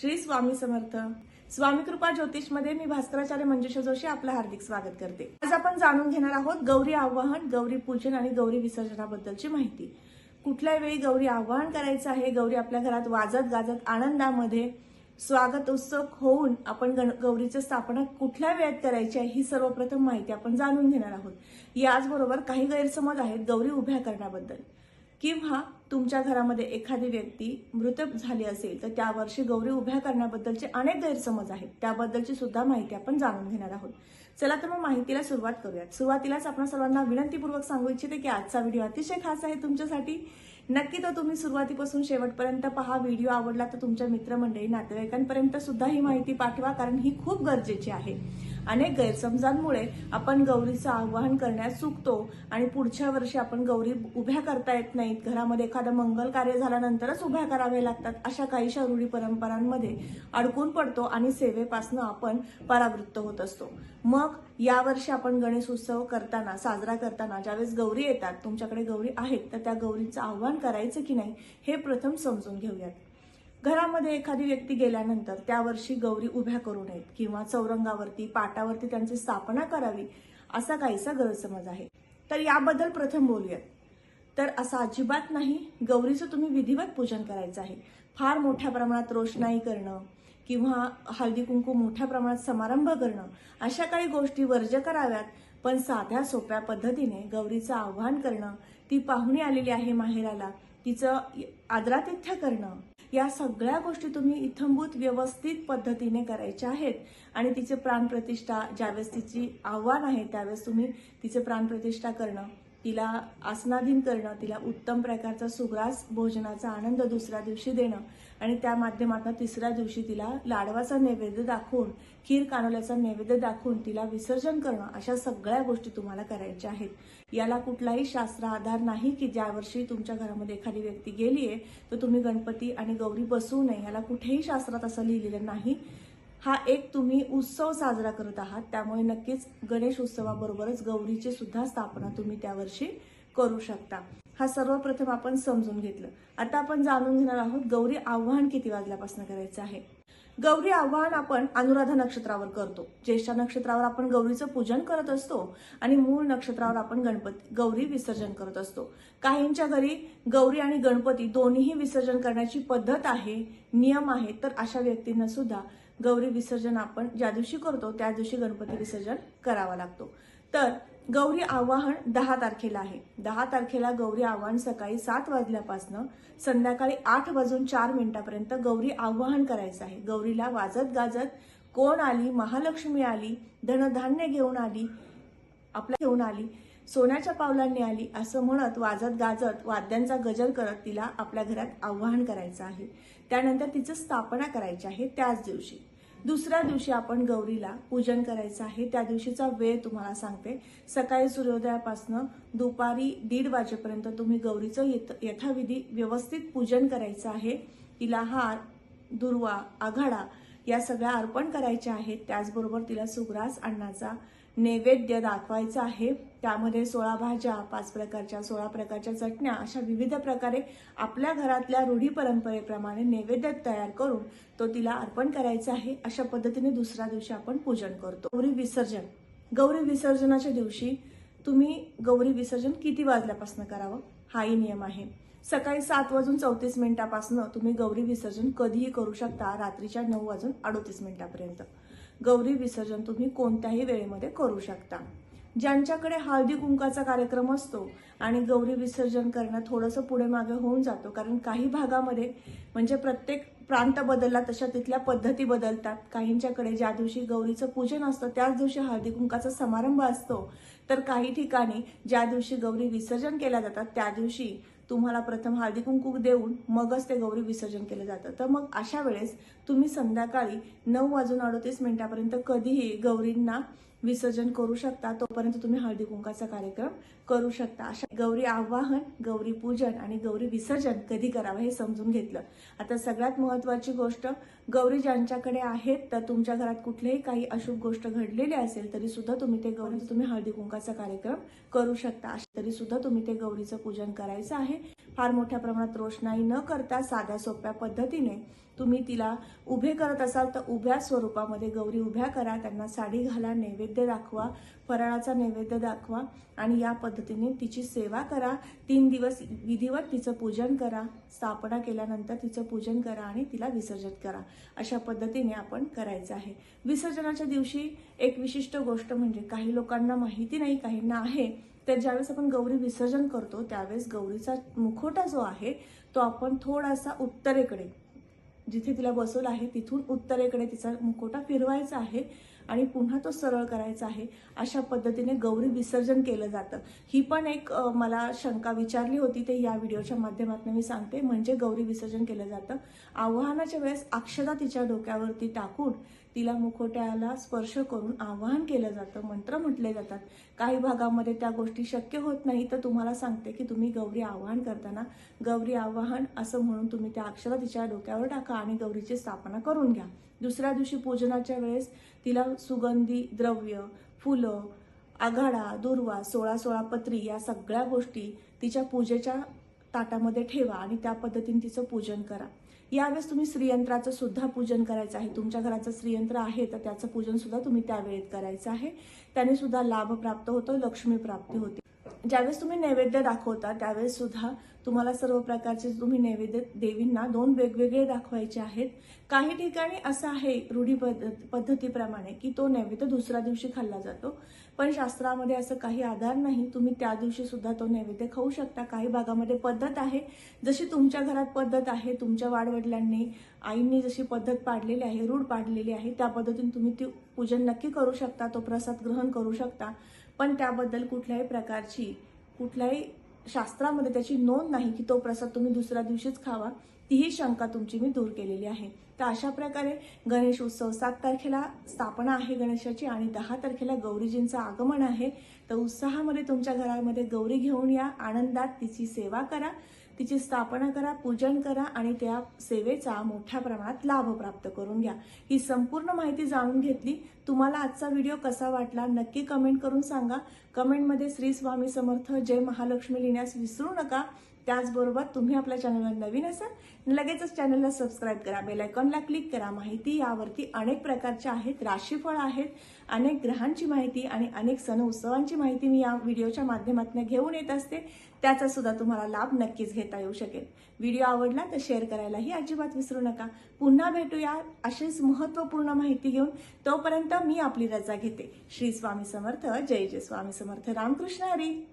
श्री स्वामी समर्थ. स्वामी कृपा ज्योतिषमध्ये मी भास्कराचार्य मंजुषा जोशी आपलं हार्दिक स्वागत करते. आज आपण जाणून घेणार आहोत गौरी आवाहन गौरी पूजन आणि गौरी विसर्जनाबद्दलची माहिती. कुठल्या वेळी गौरी आवाहन करायचं आहे? गौरी आपल्या घरात वाजत गाजत आनंदामध्ये स्वागत उत्सुक होऊन आपण गण गौरीची स्थापना कुठल्या वेळेत करायची आहे? ही सर्वप्रथम माहिती आपण जाणून घेणार आहोत. याचबरोबर काही गैरसमज आहेत गौरी उभ्या करण्याबद्दल. किंवा तुमच्या घरामध्ये एखादी व्यक्ती मृत झाली असेल तर त्या वर्षी गौरी उभ्या करण्याबद्दलचे अनेक गैरसमज आहेत. त्याबद्दलची सुद्धा माहिती आपण जाणून घेणार आहोत. चला तर मग माहितीला सुरुवात करूयात. सुरुवातीलाच आपण सर्वांना विनंतीपूर्वक सांगू इच्छिते की आजचा व्हिडिओ अतिशय खास आहे तुमच्यासाठी. नक्की तो तुम्ही सुरुवातीपासून शेवटपर्यंत पहा व्हिडिओ आवडला तर तुमच्या मित्रमंडळी नातेवाईकांपर्यंत सुद्धा ही माहिती पाठवा कारण ही खूप गरजेची आहे. अनेक गैरसमजांमुळे आपण गौरीचं आवाहन करण्यास चुकतो आणि पुढच्या वर्षी आपण गौरी उभ्या करता येत नाहीत. घरामध्ये एखादं मंगल कार्य झाल्यानंतरच उभ्या कराव्या लागतात. अशा काहीशा रूढी परंपरांमध्ये अडकून पडतो आणि सेवेपासनं आपण परावृत्त होत असतो. मग यावर्षी आपण गणेश उत्सव करताना साजरा करताना ज्यावेळेस गौरी येतात तुमच्याकडे गौरी आहेत तर त्या गौरीचं आव्हान करायचं की नाही हे प्रथम समजून घेऊयात. घरामध्ये एखादी व्यक्ती गेल्यानंतर त्या वर्षी गौरी उभ्या करू नयेत किंवा चौरंगावरती पाटावरती त्यांची स्थापना करावी असा काहीसा गैरसमज आहे. तर याबद्दल प्रथम बोलूयात. तर असं अजिबात नाही गौरीचं तुम्ही विधिवत पूजन करायचं आहे. फार मोठ्या प्रमाणात रोषणाई करणं किंवा हळदी कुंकू मोठ्या प्रमाणात समारंभ करणं अशा काही गोष्टी वर्ज्य कराव्यात. पण साध्या सोप्या पद्धतीने गौरीचं आव्हान करणं ती पाहुणी आलेली आहे माहेराला तिचं आदरातिथ्य करणं या सगळ्या गोष्टी तुम्ही इथंभूत व्यवस्थित पद्धतीने करायच्या आहेत. आणि तिचे प्राणप्रतिष्ठा ज्यावेळेस तिची आव्हान आहे त्यावेळेस तुम्ही तिचे प्राणप्रतिष्ठा करणं तिला आसनाधीन करणं तिला उत्तम प्रकारचा सुग्रास भोजनाचा आनंद दुसऱ्या दिवशी देणं आणि त्या माध्यमातून तिसऱ्या दिवशी तिला लाडवाचा नैवेद्य दाखवून खीर कानोल्याचा नैवेद्य दाखवून तिला विसर्जन करणं अशा सगळ्या गोष्टी तुम्हाला करायच्या आहेत. याला कुठलाही शास्त्र आधार नाही की ज्या वर्षी तुमच्या घरामध्ये एखादी व्यक्ती गेली आहे तर तुम्ही गणपती आणि गौरी बसवू नये याला कुठेही शास्त्रात असं लिहिलेलं नाही. हा एक तुम्ही उत्सव साजरा करत आहात त्यामुळे नक्कीच गणेश उत्सवाबरोबरच गौरीची सुद्धा स्थापना तुम्ही त्यावर्षी करू शकता. हा सर्वप्रथम आपण समजून घेतलं. आता आपण जाणून घेणार आहोत गौरी आव्हान किती वाजल्यापासून करायचं आहे. गौरी आव्हान आपण अनुराधा नक्षत्रावर करतो. ज्येष्ठा नक्षत्रावर आपण गौरीचं पूजन करत असतो आणि मूळ नक्षत्रावर आपण गणपती गौरी विसर्जन करत असतो. काहींच्या घरी गौरी आणि गणपती दोन्हीही विसर्जन करण्याची पद्धत आहे नियम आहे तर अशा व्यक्तींना सुद्धा गौरी विसर्जन आपण ज्या दिवशी करतो त्या दिवशी गणपती विसर्जन करावा लागतो. तर गौरी आवाहन दहा तारखेला आहे. दहा तारखेला गौरी आवाहन सकाळी सात वाजल्यापासनं संध्याकाळी आठ वाजून चार मिनिटापर्यंत गौरी आवाहन करायचं आहे. गौरीला वाजत गाजत कोण आली? महालक्ष्मी आली धनधान्य घेऊन आली आपल्या घेऊन आली सोन्याच्या पावलांनी आली असं म्हणत वाजत गाजत वाद्यांचा गजर करत तिला आपल्या घरात आवाहन करायचं आहे. त्यानंतर तिचं स्थापना करायची आहे त्याच दिवशी. दुसऱ्या दिवशी आपण गौरीला पूजन करायचं आहे. त्या दिवशीचा वेळ तुम्हाला सांगते. सकाळी सूर्योदयापासनं दुपारी दीड वाजेपर्यंत तुम्ही गौरीचं यथ यथाविधी व्यवस्थित पूजन करायचं आहे. तिला हार दुर्वा आघाडा या सगळ्या अर्पण करायच्या आहेत. त्याचबरोबर तिला सुग्रास आणण्याचा नैवेद्य दाखवायचं आहे. त्यामध्ये सोळा भाज्या पाच प्रकारच्या सोळा प्रकारच्या चटण्या अशा विविध प्रकारे आपल्या घरातल्या रूढी परंपरेप्रमाणे नैवेद्य तयार करून तो तिला अर्पण करायचा आहे. अशा पद्धतीने दुसऱ्या दिवशी आपण पूजन करतो. गौरी विसर्जन. गौरी विसर्जनाच्या दिवशी तुम्ही गौरी विसर्जन किती वाजल्यापासून करावं? हाही नियम आहे. सकाळी सात वाजून चौतीस मिनिटापासून तुम्ही गौरी विसर्जन कधीही करू शकता. रात्रीच्या नऊ वाजून अडोतीस मिनिटापर्यंत. गौरी विसर्जन तुम्ही कोणत्याही वेळेमध्ये करू शकता. ज्यांच्याकडे हळदी कुंकाचा कार्यक्रम असतो आणि गौरी विसर्जन करणं थोडंसं पुढे मागे होऊन जातो कारण काही भागामध्ये म्हणजे प्रत्येक प्रांत बदलला तशा तिथल्या पद्धती बदलतात. काहींच्याकडे ज्या दिवशी गौरीचं पूजन असतं त्याच दिवशी हळदी कुंकाचा समारंभ असतो. तर काही ठिकाणी ज्या दिवशी गौरी विसर्जन केल्या जातात त्या दिवशी तुम्हाला प्रथम हळदी कुंकू देऊन मगच ते गौरी विसर्जन केलं जातं. तर मग अशा वेळेस तुम्ही संध्याकाळी नऊ वाजून अडतीस मिनिटापर्यंत कधीही गौरींना विसर्जन करू शकता. तोपर्यंत तुम्ही हळदी कुंकाचा कार्यक्रम करू शकता. अशा गौरी आवाहन गौरी पूजन आणि गौरी विसर्जन कधी करावं हे समजून घेतलं. आता सगळ्यात महत्वाची गोष्ट गौरी ज्यांच्याकडे आहेत तर तुमच्या घरात कुठलीही काही अशुभ गोष्ट घडलेली असेल तरी सुद्धा तुम्ही ते गौरी तुम्ही हळदी कुंकाचा कार्यक्रम करू शकता. तरी सुद्धा तुम्ही ते गौरीचं पूजन करायचं आहे. फार मोठ्या प्रमाणात रोषणाई न करता साध्या सोप्या पद्धतीने तुम्ही तिला उभे करत असाल तर उभ्या स्वरूपामध्ये गौरी उभ्या करा. त्यांना साडी घाला नैवेद्य दाखवा फराळाचा नैवेद्य दाखवा आणि या पद्धतीने तिची सेवा करा. तीन दिवस विधिवत तिचं पूजन करा. स्थापना केल्यानंतर तिचं पूजन करा आणि तिला विसर्जन करा. अशा पद्धतीने आपण करायचं आहे. विसर्जनाच्या दिवशी एक विशिष्ट गोष्ट म्हणजे काही लोकांना माहिती नाही काहींना आहे. तर ज्यावेळेस आपण गौरी विसर्जन करतो त्यावेळेस गौरीचा मुखोटा जो आहे तो आपण थोडासा उत्तरेकडे जिथे तिला बसवलं आहे तिथून उत्तरेकडे तिचा मुखोटा फिरवायचा आहे. आणि पुन्हा तो सरळ करायचा आहे अशा पद्धतीने गौरी विसर्जन केलं जातं. ही पण एक मला शंका विचारली होती ते या व्हिडिओच्या माध्यमातून मी सांगते. म्हणजे गौरी विसर्जन केलं जातं. आव्हानाच्या वेळेस अक्षदा तिच्या डोक्यावरती टाकून तिला मुखोट्याला स्पर्श करून आवाहन केलं जातं मंत्र म्हटले जातात. काही भागामध्ये त्या गोष्टी शक्य होत नाही तर तुम्हाला सांगते की तुम्ही गौरी आवाहन करताना गौरी आवाहन असं म्हणून तुम्ही त्या अक्षरा तिच्या डोक्यावर टाका आणि गौरीची स्थापना करून घ्या. दुसऱ्या दिवशी पूजनाच्या वेळेस तिला सुगंधी द्रव्य फुलं आघाडा दुर्वा सोळा सोळा पत्री या सगळ्या गोष्टी तिच्या पूजेच्या ताटामध्ये ठेवा आणि त्या पद्धतीने तिचं पूजन करा. यावेळेस तुम्ही श्रीयंत्राचं सुद्धा पूजन करायचं आहे. तुमच्या घराचं श्रीयंत्र आहे तर त्याचं पूजन सुद्धा तुम्ही त्यावेळेत करायचं आहे. त्याने सुद्धा लाभ प्राप्त होतो लक्ष्मी प्राप्ती होते. ज्यावेळेस तुम्ही नैवेद्य दाखवता त्यावेळेस सुद्धा तुम्हाला सर्व प्रकारचे तुम्ही नैवेद्य देवींना दोन वेगवेगळे दाखवायचे आहेत. काही ठिकाणी असं आहे रूढी पद्धतीप्रमाणे की तो नैवेद्य दुसऱ्या दिवशी खाल्ला जातो. पण शास्त्रामध्ये असं काही आधार नाही. तुम्ही त्या दिवशी सुद्धा तो नैवेद्य खाऊ शकता. काही भागामध्ये पद्धत आहे. जशी तुमच्या घरात पद्धत आहे तुमच्या वाडवडिलांनी आईंनी जशी पद्धत पाडलेली आहे रूढ पाडलेली आहे त्या पद्धतीने तुम्ही ती पूजन नक्की करू शकता तो प्रसाद ग्रहण करू शकता. पण त्याबद्दल कुठल्याही प्रकारची कुठल्याही शास्त्रामध्ये त्याची नोंद नाही की तो प्रसाद तुम्ही दुसऱ्या दिवशीच खावा. तीही शंका तुमची मी दूर केलेली आहे. तर अशा प्रकारे गणेश उत्सव सात तारखेला स्थापना आहे गणेशाची आणि दहा तारखेला गौरीजींचं आगमन आहे. तर उत्साहामध्ये तुमच्या घरामध्ये गौरी घेऊन या आनंदात तिची सेवा करा तिची स्थापना करा पूजन करा आणि त्या सेवेचा मोठ्या प्रमाणात लाभ प्राप्त करून घ्या. ही संपूर्ण माहिती जाणून घेतली. तुम्हाला आजचा व्हिडिओ कसा वाटला नक्की कमेंट करून सांगा. कमेंटमध्ये श्री स्वामी समर्थ जय महालक्ष्मी लिहिण्यास विसरू नका. त्याचबरोबर तुम्ही आपल्या चॅनलवर नवीन असाल लगेचच चॅनलला सबस्क्राईब करा बेल आयकॉनला क्लिक करा. माहिती यावरती अनेक प्रकारच्या आहेत राशीफळ आहेत अनेक ग्रहांची माहिती आणि अनेक सण उत्सवांची माहिती मी या व्हिडिओच्या माध्यमातून घेऊन येत असते. त्याचा सुद्धा तुम्हाला लाभ नक्कीच घेता येऊ शकेल. व्हिडिओ आवडला तर शेअर करायलाही अजिबात विसरू नका. पुन्हा भेटूया अशीच महत्त्वपूर्ण माहिती घेऊन. तोपर्यंत मी आपली रजा घेते. श्री स्वामी समर्थ. जय जय स्वामी समर्थ. रामकृष्ण हरी.